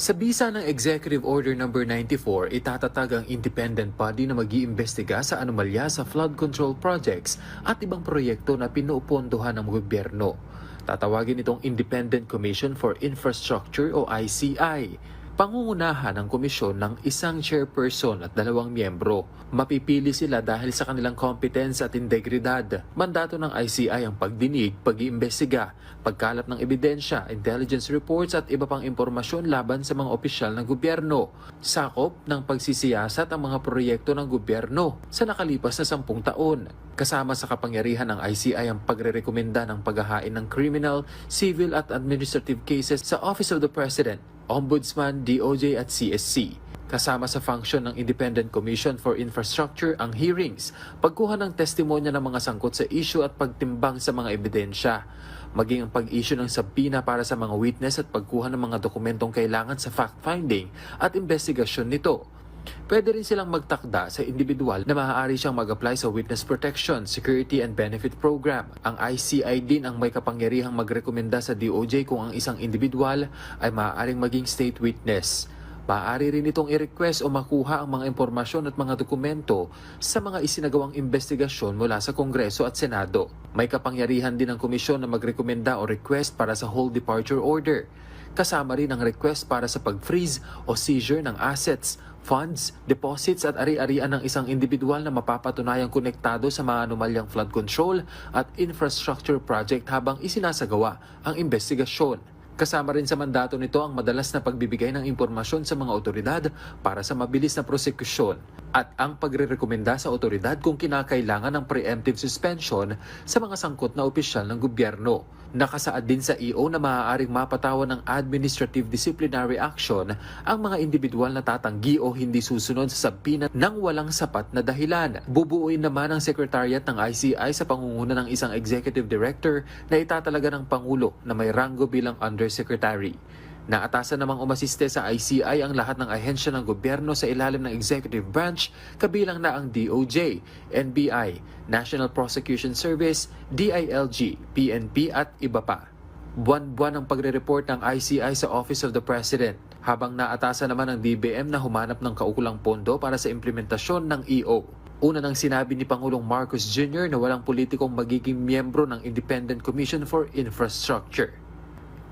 Sa bisa ng Executive Order No. 94, itatatag ang independent body na mag-iimbestiga sa anomalya sa flood control projects at ibang proyekto na pinupondohan ng gobyerno. Tatawagin itong Independent Commission for Infrastructure o ICI. Pangungunahan ng komisyon ng isang chairperson at dalawang miyembro. Mapipili sila dahil sa kanilang competence at integridad. Mandato ng ICI ang pagdinig, pag-iimbestiga, pagkalap ng ebidensya, intelligence reports at iba pang impormasyon laban sa mga opisyal ng gobyerno. Sakop ng pagsisiyasat ang mga proyekto ng gobyerno sa nakalipas na sampung taon. Kasama sa kapangyarihan ng ICI ang pagrerekomenda ng paghahain ng criminal, civil at administrative cases sa Office of the President, Ombudsman, DOJ at CSC. Kasama sa function ng Independent Commission for Infrastructure ang hearings, pagkuha ng testimonya ng mga sangkot sa issue at pagtimbang sa mga ebidensya, maging ang pag-issue ng sabina para sa mga witness at pagkuha ng mga dokumentong kailangan sa fact-finding at investigasyon nito. Pwede rin silang magtakda sa individual na maaari siyang mag-apply sa Witness Protection, Security and Benefit Program. Ang ICI din ang may kapangyarihang magrekomenda sa DOJ kung ang isang individual ay maaaring maging state witness. Maaari rin itong i-request o makuha ang mga impormasyon at mga dokumento sa mga isinagawang investigasyon mula sa Kongreso at Senado. May kapangyarihan din ang komisyon na magrekomenda o request para sa whole departure order. Kasama rin ang request para sa pag-freeze o seizure ng assets, funds, deposits at ari-arian ng isang individual na mapapatunayang konektado sa mga anomalyang flood control at infrastructure project habang isinasagawa ang investigasyon. Kasama rin sa mandato nito ang madalas na pagbibigay ng impormasyon sa mga otoridad para sa mabilis na prosekusyon at ang pagrerekomenda sa otoridad kung kinakailangan ng preemptive suspension sa mga sangkot na opisyal ng gobyerno. Nakasaad din sa EO na maaaring mapatawan ng administrative disciplinary action ang mga individual na tatanggi o hindi susunod sa sabina ng walang sapat na dahilan. Bubuuin naman ang Secretariat ng ICI sa pangunguna ng isang Executive Director na itatalaga ng Pangulo na may ranggo bilang Undersecretary. Naatasan namang umasiste sa ICI ang lahat ng ahensya ng gobyerno sa ilalim ng executive branch kabilang na ang DOJ, NBI, National Prosecution Service, DILG, PNP at iba pa. Buwan-buwan ang pagre-report ng ICI sa Office of the President habang naatasan naman ng DBM na humanap ng kaukulang pondo para sa implementasyon ng EO. Una nang sinabi ni Pangulong Marcos Jr. na walang politikong magiging miyembro ng Independent Commission for Infrastructure.